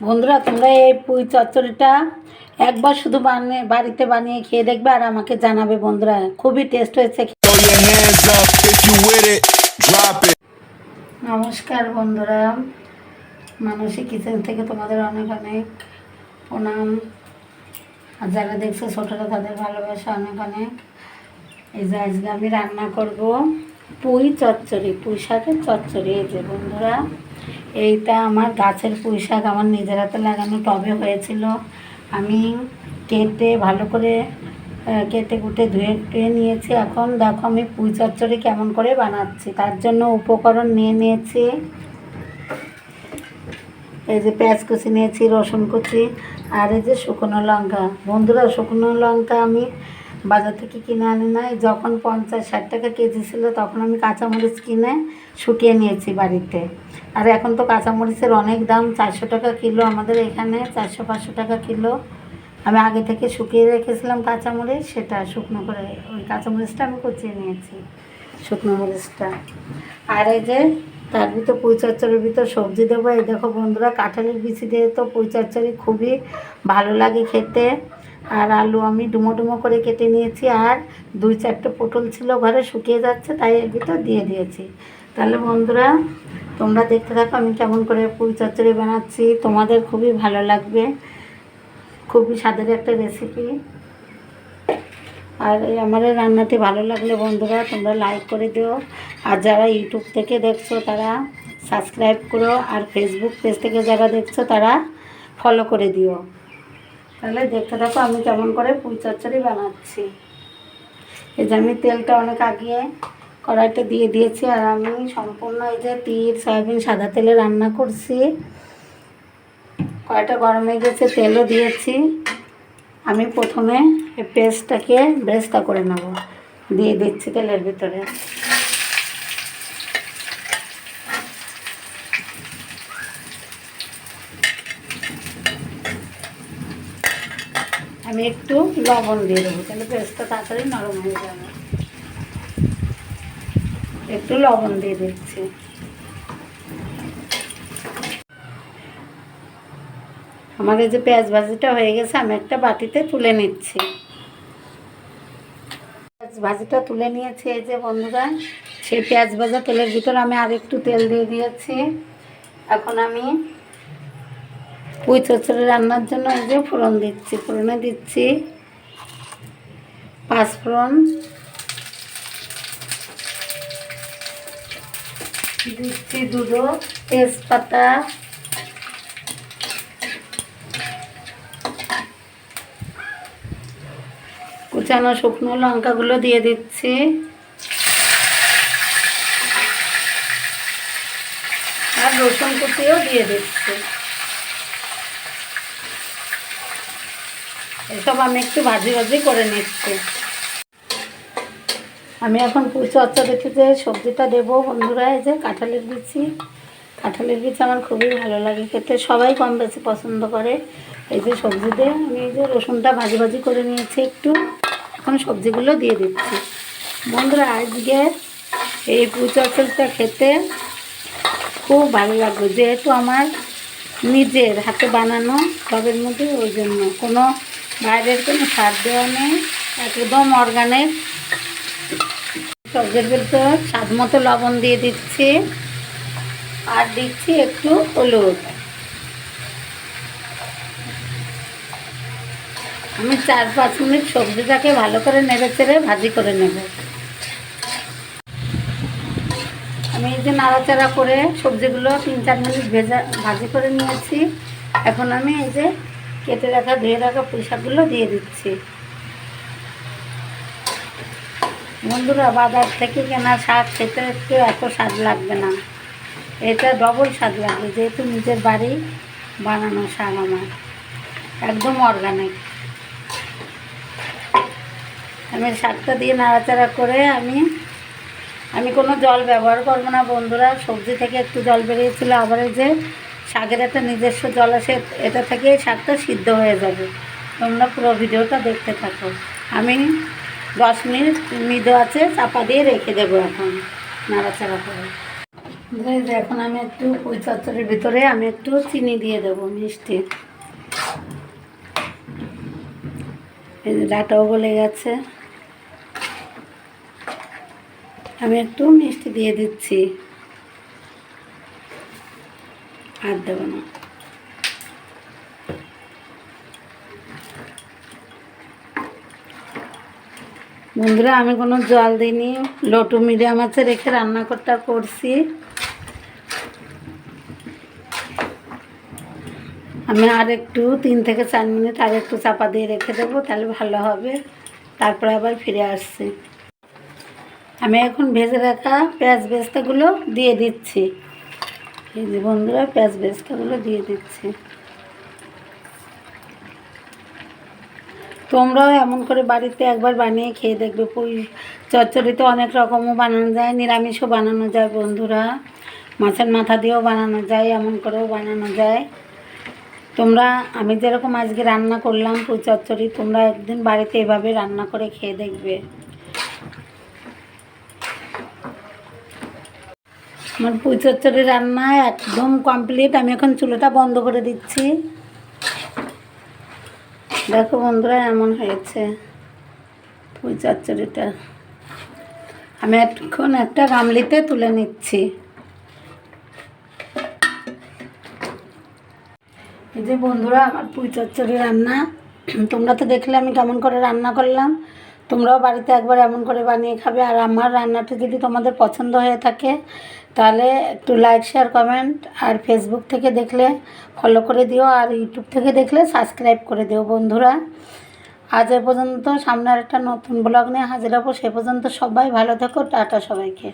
বন্ধুরা তোমরা এই পুঁই চচ্চড়িটা একবার শুধু বানিয়ে বাড়িতে বানিয়ে খেয়ে দেখবে আর আমাকে জানাবে বন্ধুরা। খুবই টেস্ট হয়েছে. নমস্কার বন্ধুরা। মানসী কিচেন থেকে তোমাদের অনেক অনেক প্রণাম। আর যারা দেখছ ছোটরা তাদের ভালোবাসা অনেক অনেক। এই যে আজকে আমি রান্না করব পুঁই চচ্চড়ি পুঁই শাকের চচ্চড়ি। এই যে বন্ধুরা এইটা আমার গাছের পুঁই শাক আমার নিজের হাতে লাগানো টবে হয়েছিল। আমি কেটে ভালো করে কেটে কুটে ধুয়ে টুয়ে নিয়েছি। এখন দেখো আমি পুঁই চচ্চড়ি কেমন করে বানাচ্ছি, তার জন্য উপকরণ নিয়ে নিয়েছি। এই যে পেঁয়াজ কুচি নিয়েছি, রসুন কুচি, আর এই যে শুকনো লঙ্কা। বন্ধুরা, শুকনো লঙ্কা আমি বাজার থেকে কিনে আনি নাই। যখন পঞ্চাশ ষাট টাকা কেজি ছিল, তখন আমি কাঁচামরিচ কিনে শুকিয়ে নিয়েছি বাড়িতে। আর এখন তো কাঁচামরিচের অনেক দাম, চারশো টাকা কিলো আমাদের এখানে, চারশো পাঁচশো টাকা কিলো। আমি আগে থেকে শুকিয়ে রেখেছিলাম কাঁচামরিচ, সেটা শুকনো করে, ওই কাঁচামরিচটা আমি কুচিয়ে নিয়েছি, শুকনো মরিচটা। আর এই যে, তার ভিতর পুঁই ভিতর সবজি দেবো। এই দেখো বন্ধুরা, কাঁঠালের বিচি দিয়ে তো পুঁই খুবই ভালো লাগে খেতে। আর আলু আমি ডুমো ডুমো করে কেটে নিয়েছি আর দুই চারটে পটল ছিল ঘরে শুকিয়ে যাচ্ছে, তাই এর ভিতর দিয়ে দিয়েছি। তাহলে বন্ধুরা, তোমরা দেখতে থাকো আমি কেমন করে পুঁই চচ্চড়ি বানাচ্ছি, তোমাদের খুবই ভালো লাগবে। খুবই স্বাদের একটা রেসিপি আর এই আমার রান্নাটি ভালো লাগলে বন্ধুরা, তোমরা লাইক করে দিও। আর যারা ইউটিউব থেকে দেখছ, তারা সাবস্ক্রাইব করো। আর ফেসবুক পেজ থেকে যারা দেখছ, তারা ফলো করে দিও। তাহলে দেখতে থাকো আমি কেমন করে পুঁই চচ্চড়ি বানাচ্ছি। এই যে আমি তেলটা অনেক আগিয়ে কড়াইতে দিয়ে দিয়েছি আর আমি সম্পূর্ণ এই যে তিল, সয়াবিন, সাদা তেলে রান্না করছি। কড়াইটা গরম হয়ে গেছে, তেলও দিয়েছি। আমি প্রথমে পেস্টটাকে ব্রেস্তা করে নেব। দিয়ে দিচ্ছি তেলের ভিতরে। আমি একটু লবণ দিয়ে দেবো, তাহলে পেস্টটা তাড়াতাড়ি নরম হয়ে যাবে। একটু লবণ দিয়ে দিচ্ছি। এই যে পেঁয়াজ ভাজিটা হয়ে গেছে, আমি একটা বাটিতে তুলে নিচ্ছি। পেঁয়াজ ভাজিটা তুলে নিয়েছি, এই যে বন্ধুরা, সেই পেঁয়াজ ভাজা তেলের ভিতর আমি আর একটু তেল দিয়ে দিয়েছি। এখন আমি পুঁই চচ্চড়ি রান্নার জন্য এই যে ফোড়ন দিচ্ছি। ফোড়নে দিচ্ছি পাঁচ ফোড়ন, দিচ্ছি দুটো তেজপাতা, কুচানো শুকনো লঙ্কাগুলো দিয়ে দিচ্ছি। আর রসুন কুচিও দিয়ে দিচ্ছি। এসব আমি একটু ভাজি ভাজি করে নিচ্ছি। আমি এখন অর্চা দেখি যে সবজিটা দেবো। বন্ধুরা, এই যে কাঁঠালের বিচি। কাঁঠালের বিচি আমার খুবই ভালো লাগে খেতে। সবাই কম বেশি পছন্দ করে এই যে সবজি দিয়ে। আমি এই যে রসুনটা ভাজি ভাজি করে নিয়েছি একটু। এখন সবজিগুলো দিয়ে দিচ্ছি। বন্ধুরা, আজকে এই পুজো অর্চলটা খেতে খুব ভালো লাগবে যেহেতু আমার নিজের হাতে বানানো টবের মধ্যে, ওই জন্য কোনো বাইরের কোনো সার দেওয়া নেই, একদম অর্গানিক সবজির ভিতর স্বাদ মতো লবণ দিয়ে দিচ্ছি, আর দিচ্ছি একটু হলুদ। আমি চার পাঁচ মিনিট সবজিটাকে ভালো করে নেড়ে চেড়ে ভাজি করে নেব। আমি এই যে নাড়াচাড়া করে সবজিগুলো তিন চার মিনিট ভেজা, ভাজি করে নিয়েছি। এখন আমি এই যে কেটে রাখা, ধুয়ে রাখা পোশাকগুলো দিয়ে দিচ্ছি। বন্ধুরা, বাজার থেকে কেনা শাক, খেতে একটু এত স্বাদ লাগবে না। এটা ডবল স্বাদ লাগবে, যেহেতু নিজের বাড়ি বানানো শাক আমার। একদম অর্গানিক আমি শাকটা দিয়ে নাড়াচাড়া করে আমি আমি কোনো জল ব্যবহার করব না বন্ধুরা। সবজি থেকে একটু জল বেরিয়েছিল, আবার যে শাকের একটা নিজস্ব জল আসে এটা থেকে শাকটা সিদ্ধ হয়ে যাবে। তোমরা পুরো ভিডিওটা দেখতে থাকো। আমি দশ মিনিট মৃদু আছে, চাপা দিয়ে রেখে দেবো এখন, নাড়াচাড়া করে। এখন আমি একটু পুঁই চচ্চড়ির ভিতরে আমি একটু চিনি দিয়ে দেবো, মিষ্টি। ডাটাও গলে গেছে। আমি একটু মিষ্টি দিয়ে দিচ্ছি। আর দেবো না। বন্ধুরা, আমি কোনো জল দিইনি। লটু মিডিয়াম আছে, রেখে রান্না করতে করছি। আমি আর একটু, তিন থেকে চার মিনিট আর একটু চাপা দিয়ে রেখে দেবো, তাহলে ভালো হবে। তারপরে আবার ফিরে আসছি। আমি এখন ভেজে রাখা পেঁয়াজ বেস্তাগুলো দিয়ে দিচ্ছি। এই যে বন্ধুরা পেঁয়াজ বেস্তাগুলো দিয়ে দিচ্ছি। তোমরাও এমন করে বাড়িতে একবার বানিয়ে খেয়ে দেখবে। পুঁই চচ্চড়িতে অনেক রকমও বানানো যায়, নিরামিষও বানানো যায় বন্ধুরা। মাছের মাথা দিয়েও বানানো যায়, এমন করেও বানানো যায়। তোমরা, আমি যেরকম আজকে রান্না করলাম পুঁই চচ্চড়ি, তোমরা একদিন বাড়িতে এভাবে রান্না করে খেয়ে দেখবে। আমার পুঁই চচ্চড়ি রান্না একদম কমপ্লিট আমি এখন চুলোটা বন্ধ করে দিচ্ছি। দেখো বন্ধুরা, এমন হয়েছে পুঁই চচ্চড়িটা আমি এখন একটা গামলিতে তুলে নিচ্ছি। এই যে বন্ধুরা, আমার পুঁই চচ্চড়ি রান্না। তোমরা তো দেখলে আমি কেমন করে রান্না করলাম। তোমরাও বাড়িতে একবার এমন করে বানিয়ে খাবে। আর আমার রান্নাটা যদি তোমাদের পছন্দ হয়ে থাকে, তাহলে একটু লাইক শেয়ার কমেন্ট আর ফেসবুক থেকে দেখলে ফলো করে দিও আর ইউটিউব থেকে দেখলে সাবস্ক্রাইব করে দিও বন্ধুরা। আজ এ পর্যন্ত সামনে একটা নতুন ব্লগ নিয়ে হাজির হব। সে পর্যন্ত সবাই ভালো থেকো। টাটা সবাইকে।